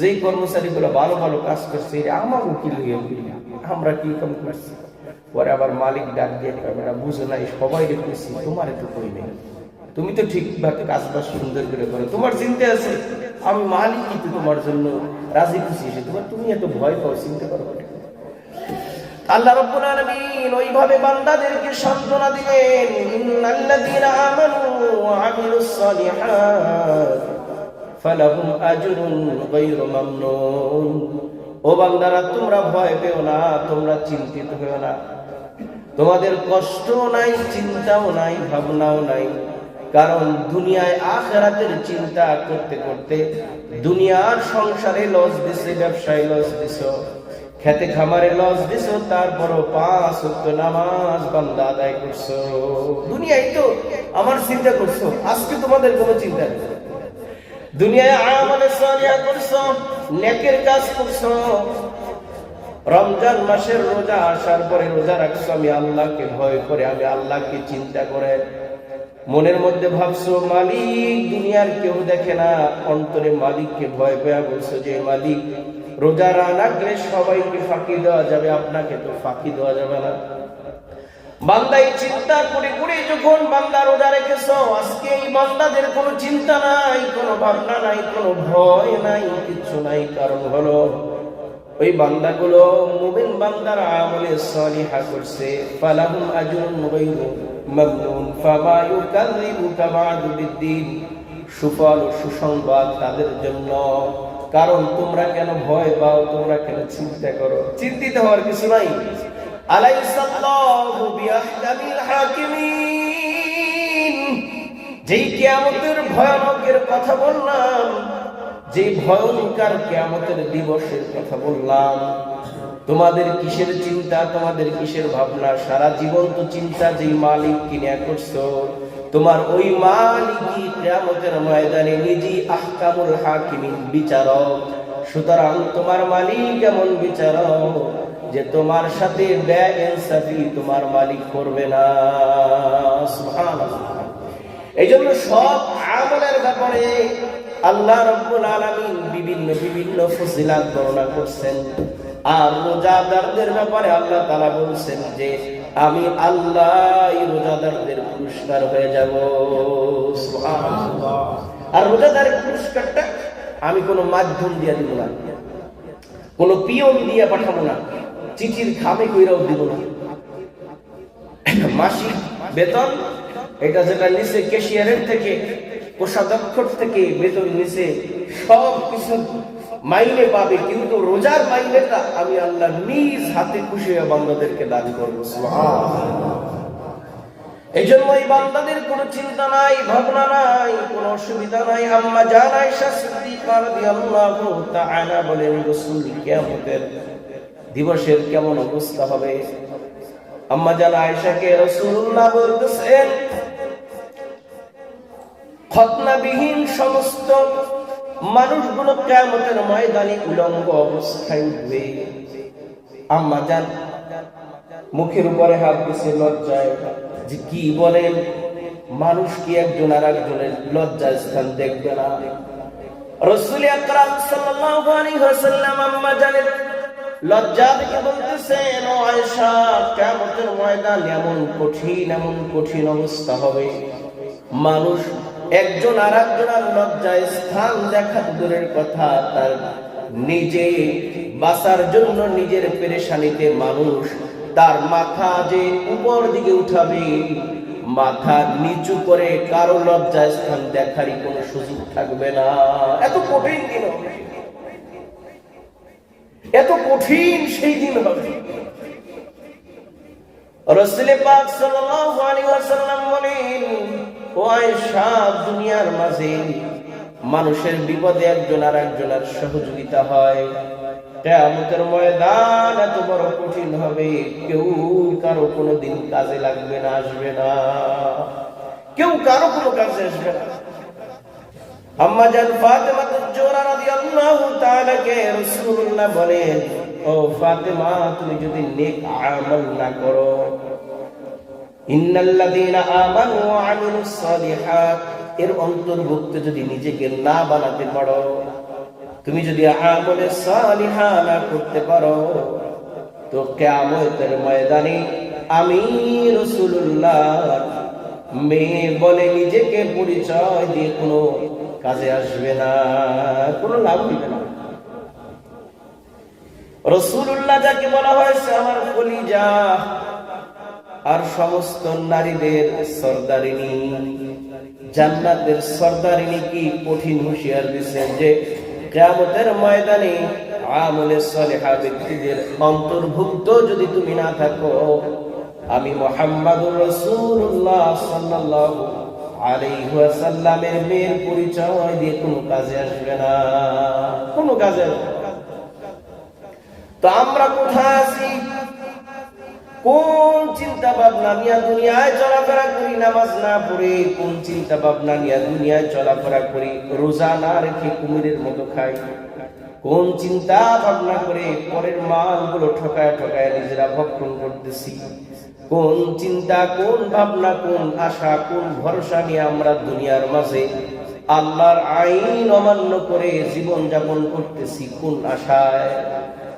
যেই কর্মচারী গুলো ভালো ভালো কাজ করছে আমার উকিল? আমরা কি কাম করছি? পরে আবার মালিক ডাক দিয়ে বুঝো নাই, সবাই দেখতেছি তোমার তো তুমি তো ঠিকভাবে কাজ বাজ সুন্দর করে করো, তোমার চিন্তা আছে? আমি মালিক কিন্তু তোমার জন্য রাজি খুশি এসে তোমার তুমি এত ভয় পাও, চিন্তা করো আল্লাহ রাব্বুল আলামিন ওইভাবে বান্দাদেরকে সান্ত্বনা দিলেন, ইন্নাল্লাযীনা আমানু ওয়া আমিলুস সালিহাত, ফালাহুম আজরুন গায়রু মামনুন। ও বান্দারা, তোমরা ভয় পেও না, তোমরা চিন্তিত হও না। তোমাদের কষ্ট নাই, চিন্তাও নাই, ভাবনাও নাই। কারণ দুনিয়ায় আখেরাতের চিন্তা করতে করতে দুনিয়ার সংসারে লস দিছে, ব্যবসায় লস দিছ, খেতে খামারে লস দিছ, তারপরও পাঁচ নামাজ বান্দা আদায় করছ। দুনিয়ায় তো আমার চিন্তা করছ, আজকে তোমাদের কোনো চিন্তা নেই। দুনিয়ায় আমলে সালিহা করছ, নেকের কাজ করছ। রমজান মাসের রোজা আসার পরে রোজা রাখছো, আমি আল্লাহকে ভয় করে, আমি আল্লাহকে চিন্তা করে মনের মধ্যে ভাবছ, মালিক, দুনিয়ার কেউ দেখে না। অন্তরে মালিককে ভয় পেয়ে বলছো যে, মালিক, রোজা রাখলে সবাইকে ফাঁকি দেওয়া যাবে, আপনাকে তো ফাঁকি দেওয়া যাবে না। বান্দা এই চিন্তা করে করে যখন বান্দা রোজা রেখেছ, আজকে এই বান্দাদের কোনো চিন্তা নাই, কোনো ভাবনা নাই, কোনো ভয় নাই কিছু নাই। কারণ হলো, ওই বান্দাগুলো মুমিন বান্দার আমলে সলিহা করছে। ফালাহুম আজরুন গায়রু মামনুন ফামা ইউকাযযিবুকা বা'দু বিদ্দিন। সুফল ও সুসংবাদ তাদের জন্য। কারণ তোমরা কেন ভয় পাও, তোমরা কেন চিন্তা করো? চিন্তিত হওয়ার কিছু নাই। আলাইসাল্লাহু বিআহকামিল হাকিমিন। যেই কিয়ামতের ভয়ানকের কথা বললাম যে ভয়ঙ্কর কিয়ামতের দিবসের কথা বললাম তোমাদের কিসের চিন্তা, তোমাদের কিসের ভাবনা? সারা জীবন তো চিন্তা যেই মালিক কিনে করছ। তোমার ওই মালিকই কিয়ামতের ময়দানে নিজেই আহকামুল হাকিমিন বিচারক। সুতরাং তোমার মালিক এমন বিচারক যে তোমার সাথে ব্যয় ইনসাফি তোমার মালিক করবে না। এই জন্য সব আমলের ব্যাপারে আল্লাহ রব্বুল আলামিন বিভিন্ন বিভিন্ন ফজিলাত বর্ণনা করছেন। আর রোজাদারদের ব্যাপারে আল্লাহ তাআলা বলছেন যে আমি আল্লাহ রোজাদারদের পুরস্কার হয়ে যাব। আর রোজাদারের পুরস্কারটা আমি কোনো মাধ্যম দিয়ে দিব না। কোনো পিয়ন দিয়ে পাঠাবো না। চিঠির খামে কইরাও দিব না। মাসিক বেতন এটা যেটা নিচে ক্যাশিয়ারের থেকে কোষাধ্যক্ষর থেকে বেতন নিচে সব কিছু মাইনে পাবে কিন্তু রোজার মাইনেটা আমি আল্লাহ নিজ হাতে খুশি হয়ে বান্দাদেরকে দান করব। এই জন্য এই বান্দাদের কোনো চিন্তা নাই ভাবনা নাই কোনো অসুবিধা নাই। আম্মা জানাই তাআলা বলেন রাসূল কিয়ামতের দিবসের কেমন অবস্থা হবে? আম্মা জান আয়েশাকে রাসূলুল্লাহ বলতেছেন খতনাবিহীন সমস্ত মানুষগুলো কিয়ামতের ময়দানে উলঙ্গ অবস্থায় উঠবে। আম্মা জান মুখের উপরে হাত দিছে, লজ্জায় যে কি বলেন? মানুষ কি একজন আর একজনের লজ্জা স্থান দেখবে না? আম্মা লজ্জা দেখে বলতেছেন ময়দান এমন কঠিন এমন কঠিন অবস্থা হবে। মানুষ একজন আর একজনের লজ্জায় স্থান দেখা দূরের কথা তার নিজে বাঁচার জন্য নিজের পেরেশানিতে মানুষ, তার মাথা যে উপর দিকে উঠাবে, মাথা নিচু করে কারও লজ্জা স্থান দেখারই কোনো সুযোগ থাকবে না। এত কঠিন দিন এত কঠিন সেই দিন হবে। রসুল পাক সাল্লাল্লাহু আলাইহি ওয়াসাল্লাম বলেন আয়েশা দুনিয়ার মাঝে। মানুষের বিপদে একজন আর একজনের সহযোগিতা হয়। কেয়ামতের ময়দান এত বড় কঠিন হবে। কেউ কারও কোনো দিন কাজে লাগবে না, আসবে না। কেউ কারও কোনো কাজে আসবে না। আম্মা তুমি যদি নেক আমল না করো ইন্নাল্লাযীনা আমানু ওয়া আমিলুস সালিহাত, এর অন্তর্ভুক্ত যদি নিজেকে না বানাতে পারো, তুমি যদি আমলে সালিহা না করতে পারো, তো কিয়ামতের ময়দানে আমি রাসূলুল্লাহ মেয়ে বলে নিজেকে পরিচয় দিয়ে কোনো কাজে আসবে না, কোনো লাভ দিবে না। রসুল্লাহ যাকে বলা হয়েছে আমার কলিজা। আর সমস্ত নারীদের সর্দারিনী। জান্নাতের সর্দারিনী কি কঠিন হুঁশিয়ার দিচ্ছেন যে কেয়ামতের ময়দানে আমলে সলেহা ব্যক্তিদের অন্তর্ভুক্ত যদি তুমি না থাকো, আমি মোহাম্মদুর রসুল্লাহ সাল্লাল্লাহু মেয়ের পরিচয় দিয়ে কোনো কাজে আসবে না। কোনো কাজে। তো আমরা কোথায় আছি? কোন চিন্তা ভাবনা নিয়ে দুনিয়ায় চলাফেরা করি, নামাজ না পড়ে, কোন চিন্তা ভাবনা নিয়ে দুনিয়ায় চলাফেরা করি, রোজা না রেখে কুমিরের মতো খাই? কোন চিন্তা ভাবনা করে পরের মালগুলো ঠকায় ঠকায় নিজেরা ভক্ষণ করতেছি? কোন চিন্তা, কোন ভাবনা, কোন আশা, কোন ভরসা নিয়ে আমরা দুনিয়ার মাঝে আল্লাহর আইন অমান্য করে জীবন যাপন করতেছি, কোন আশায়?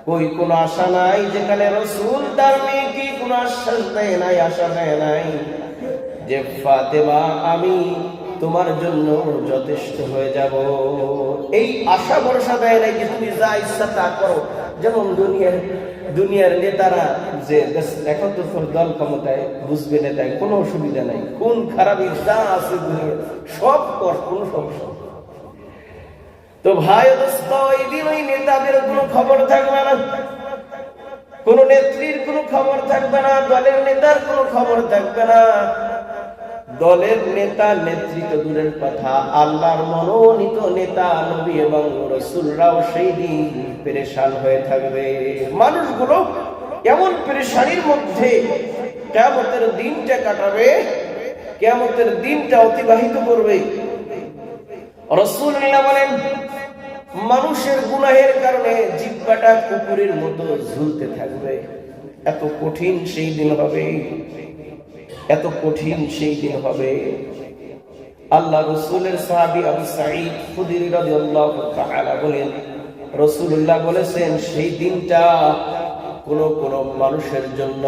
কই কোন আশা নাই যেখানে রসুল তার মেয়েকে কোন আশ্বাস দেয় নাই, আশা দেয় নাই যে ফাতেমা, আমি তোমার জন্য যথেষ্ট হয়ে যাব। এই আশা ভরসা দেয় নাই যে তুমি যা ইচ্ছা তা করো। যেমন দুনিয়ার দুনিয়ার নেতারা যে এখন তো দল ক্ষমতায় বুঝবে নেতায় কোনো অসুবিধা নাই। কোন খারাপই যা আছে দুনিয়া সব কর, কোনো সমস্যা। তো ভাই দোস্ত ওই দিন ওই নেতাদের কোনো খবর থাকবে না। কোন নেত্রীর কোনো খবর থাকবে না, দলের নেতার কোনো খবর থাকবে না। দলের নেতা নেতৃত্ব দূরের কথা, আল্লাহর মনোনীত নেতা, নবী এবং রসুলরাও সেই দিন পেরেশান হয়ে থাকবে। মানুষগুলো এমন পেরেশানির মধ্যে কেমতের দিনটা কাটাবে কেমতের দিনটা অতিবাহিত করবে। রসুল্লাহ বলেন, মানুষের গুনাহের কারণে জিব্বাটা কুকুরের মতো ঝুলতে থাকবে। এত কঠিন সেই দিন হবে। এত কঠিন সেই দিন হবে। আল্লাহ রসুলের সাহাবি আবু সাঈদ খুদির রাদিয়াল্লাহু তাআলা বলেন, রসুল্লাহ বলেছেন, সেই দিনটা কোন কোন মানুষের জন্য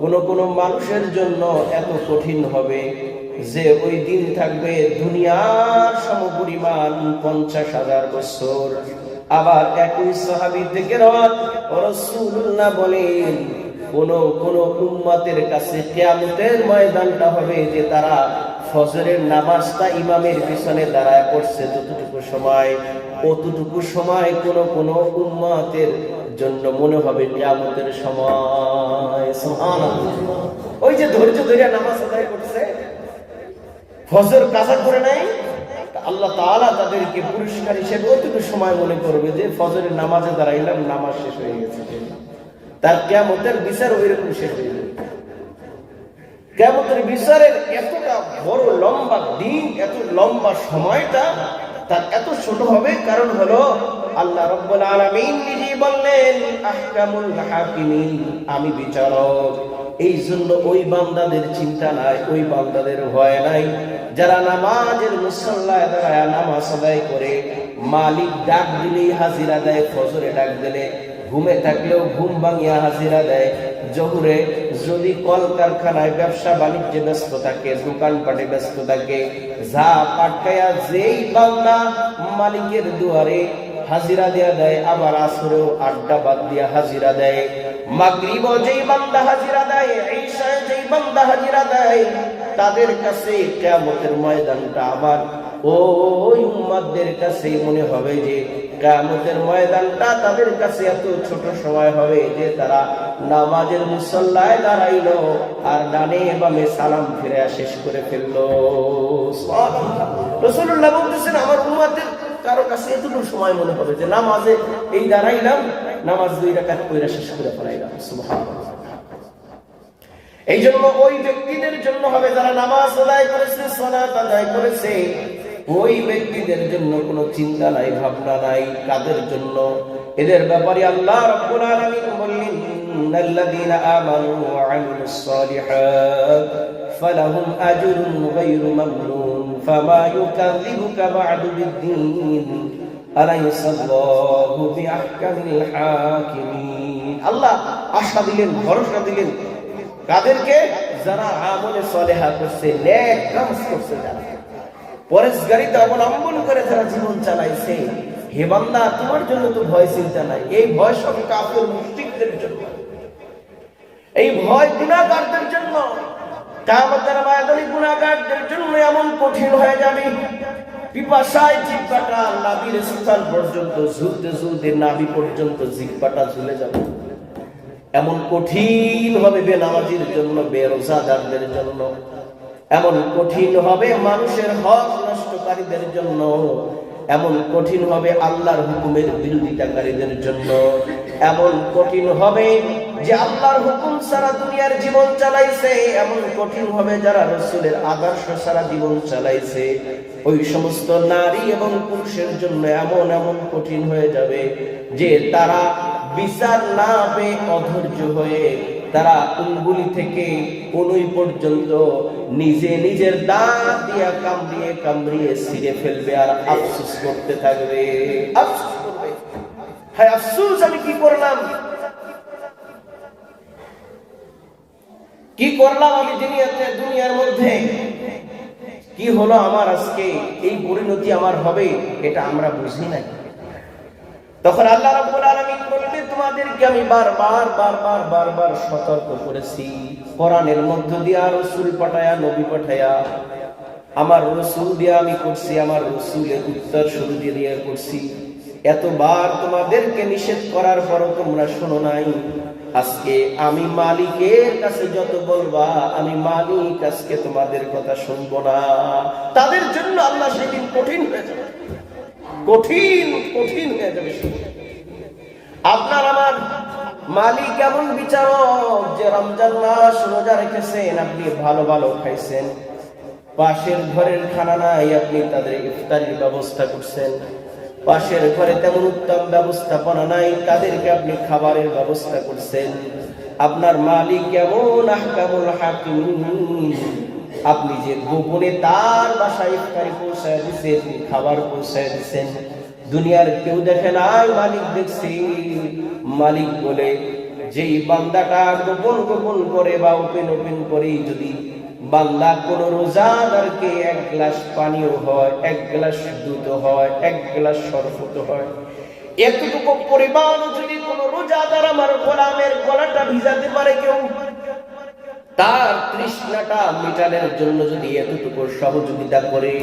কোন কোন মানুষের জন্য এত কঠিন হবে যে ওই দিন থাকবে দুনিয়ার সমপরিমাণ পঞ্চাশ হাজার বছর। আবার একই সাহাবি থেকে রসুল্লাহ বলেন, কোন কোন উম্মতের কাছে কেয়ামতের ময়দানটা হবে যে তারা ফজরের নামাজটা ইমামের পিছনে দাঁড়ায় পড়ছে ততটুকু সময়, অতটুকু সময় কোন কোন উম্মতের জন্য মনে হবে কেয়ামতের সময়। ওই যে ধৈর্য ধরে নামাজ আদায় করছে, ফজর কাজা করে নাই আল্লাহ তাআলা তাদেরকে পুরস্কার হিসেবে অতটুকু সময় মনে করবে যে ফজরের নামাজে দাঁড়াইলাম, নামাজ শেষ হয়ে গেছে। তার কেয়ামতের বিচার ওই রকম শেষ হয়ে যাবে। কেয়ামতের বিচারের এতটা বড় লম্বা দিন, এত লম্বা সময়টা তার এত ছোট হবে, কারণ হলো আল্লাহ রব্বুল আলামিন নিজে বললেন, আহকামুল হাকিমিন আমি বিচারক। এই জন্য ওই বান্দাদের চিন্তা নাই, ওই বান্দাদের ভয় নাই। যারা নামাজের মুসল্লায় দাঁড়ায়, নামাজ আদায় করে, মালিক ডাক দিলেই হাজিরা দেয়, ফজরে ডাক দিলে ঘুমে থাকলেও ঘুম ভাঙিয়া হাজিরা দেয়। জহুরে যদি কলকারখানায় ব্যবসা বাণিজ্যে ব্যস্ত থাকে, দোকানপাটে ব্যস্ত থাকে, যা পাটকায়া যেই বান্দা মালিকের দুয়ারে হাজিরা দেয়া দেয়, আবার আসরেও আড্ডা বাদ দিয়া হাজিরা দেয়। মাগরিব যেই বান্দা হাজিরা দেয় যেই বান্দা হাজিরা দেয়, তাদের কাছে কিয়ামতের ময়দানটা আমার। ওই কাছে মনে হবে যে ময়দানটা তাদের কাছে এত ছোট সময় হবে যে তারা নামাজের মুসল্লায় দাঁড়াইলো আর ডানে বামে সালাম ফিরে শেষ করে ফেলল। বলতেছেন, আমার উম্মাদের কারও কাছে এতটুকু সময় মনে হবে যে নামাজে এই দাঁড়াইলাম, নামাজ দুই রাকাত কইরা শেষ করে সুবহানাল্লাহ। এই জন্য ওই ব্যক্তিদের জন্য হবে যারা নামাজ আদায় করেছে, সালাত আদায় করেছে, ওই ব্যক্তিদের জন্য কোনো চিন্তা নাই, ভাবনা নাই, কাদের জন্য? এদের ব্যাপারে আল্লাহ রাব্বুল আলামিন বললেন, ইন্নাল্লাযীনা আমানু ওয়া আমিলুস সালিহাত, ফালাহুম আজরুন গায়রু ফামা ইউকাযযিবুকা বা'দু বিদ্দীন আলাইসাল্লাহু বিআহকামিল হাকিমিন আল্লাহ আশা দিলেন, ভরসা দিলেন। কাদেরকে? যারা আমলে সলেহা করছে, নেক কাজ করছে যারা পরেশগারিতে অবলম্বন করে যারা জীবন চালাইছে। হে বান্দা, তোমার জন্য তো ভয় চিন্তা নাই। এই ভয় সব কাফের মুশরিকদের জন্য। এই ভয় গুণাগারদের জন্য। এমন কঠিন হবে বেনামাজির জন্য, বেরোজাদারদের জন্য। এমন কঠিন হবে মানুষের হক নষ্টকারীদের জন্য। এমন কঠিন হবে আল্লাহর হুকুমের বিরোধিতাকারীদের জন্য। এমন কঠিন হবে যে আল্লাহর হুকুম সারা দুনিয়ার জীবন চালাইছে, এমন কঠিন হবে যারা রসুলের আদর্শ সারা জীবন চালাইছে, ওই সমস্ত নারী এবং পুরুষের জন্য এমন এমন কঠিন হয়ে যাবে যে তারা বিচার না পেয়ে অধৈর্য হয়ে তারা উঙ্গুলি থেকে অনুই পর্যন্ত নিজে নিজের দাঁত দিয়ে কামড়িয়ে কামড়িয়ে ছিঁড়ে ফেলবে আর আফসোস করতে থাকবে। আফসোস করবে। হ্যাঁ আফসোস, আমি কি করলাম? কি করলাম আমি দুনিয়াতে, দুনিয়ার মধ্যে? কি হলো আমার আজকে? এই পরিণতি আমার হবে? এটা আমরা বুঝি নাই। তখন আল্লাহ রাব্বুল আলামিন বললেন, তোমাদেরকে আমি বারবার বারবার বারবার সতর্ক করেছি। কোরআনের মধ্য দিয়ে রাসূল পাঠায়া, নবী পাঠায়া। আমার রসুল দিয়ে আমি করছি, আমার রসুলের উত্তর শুরু দিয়ে দিয়ে করছি। এতবার তোমাদেরকে নিষেধ করার পরও তোমরা শোনো নাই। আজকে আমি মালিকের কাছে যত বলবা, আমি মালিক আজকে তোমাদের কথা শুনব না। তাদের জন্য আল্লাহ সেদিন কঠিন হয়ে যাবে। কঠিন কঠিন হয়ে যাবে আপনার আমার মালিক এমন বিচারক যে রমজান মাস রোজা রেখেছেন, আপনি ভালো ভালো খাইছেন। পাশের ঘরের খানা নাই, আপনি তাদের ইফতারির ব্যবস্থা করছেন। পাশের ঘরে তেমন উত্তম ব্যবস্থাপনা নাই, তাদেরকে আপনি খাবারের ব্যবস্থা করছেন। আপনার মালিক কেমন? আহকামুল হাকিম আপনি যে গোপনে তার বাসায় ইফতারি পৌঁছায় দিচ্ছেন খাবার পৌঁছায় দিচ্ছেন দুনিয়ার কেউ দেখে নাই মালিক দেখছি। মালিক বলে, যেই বান্দাটা গোপন গোপন করে বা ওপেন ওপেন করে যদি বান্দা কোন রোজাদারকে এক গ্লাস পানিও হয়, এক গ্লাস দুধ হয়, এক গ্লাস শরবত হয়। এতটুকু পরিমাণ যদি কোন রোজাদার আমার গোলামের গলাটা ভিজাতে পারে কেউ, তার তৃষ্ণাটা মিটানোর জন্য যদি এতটুকু সহযোগিতা করে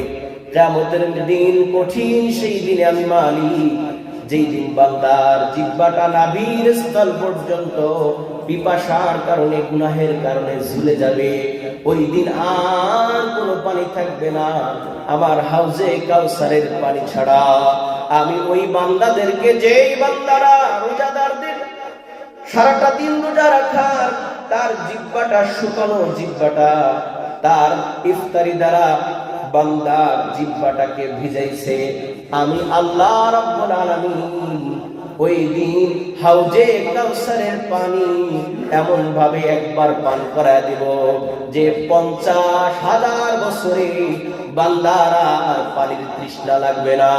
কেমতের দিন কঠিন সেই দিনে আমি মানি যেই দিন বান্দার জিব্বাটা নাভির স্থল পর্যন্ত পিপাসার কারণে, গুনাহের কারণে ঝুলে যাবে, ওই দিন আর কোনো পানি থাকবে না। আমার হাউজে কাউসারের পানি ছাড়া আমি ওই বান্দাদেরকে, যেই বান্দারা রোজাদারদের সারাটা দিন রোজা রাখার, তার জিব্বাটা শুকানো জিব্বাটা, তার ইফতারি দ্বারা বান্দার জিব্বাটাকে ভিজাইছে। আমি আল্লাহ রব্বুল আলামিন ওই দিন হাউজে কাউসারের পানি এমন ভাবে একবার পান করা দিব যে পঞ্চাশ হাজার বছরে বান্দারা আর পানির তৃষ্ণা লাগবে না।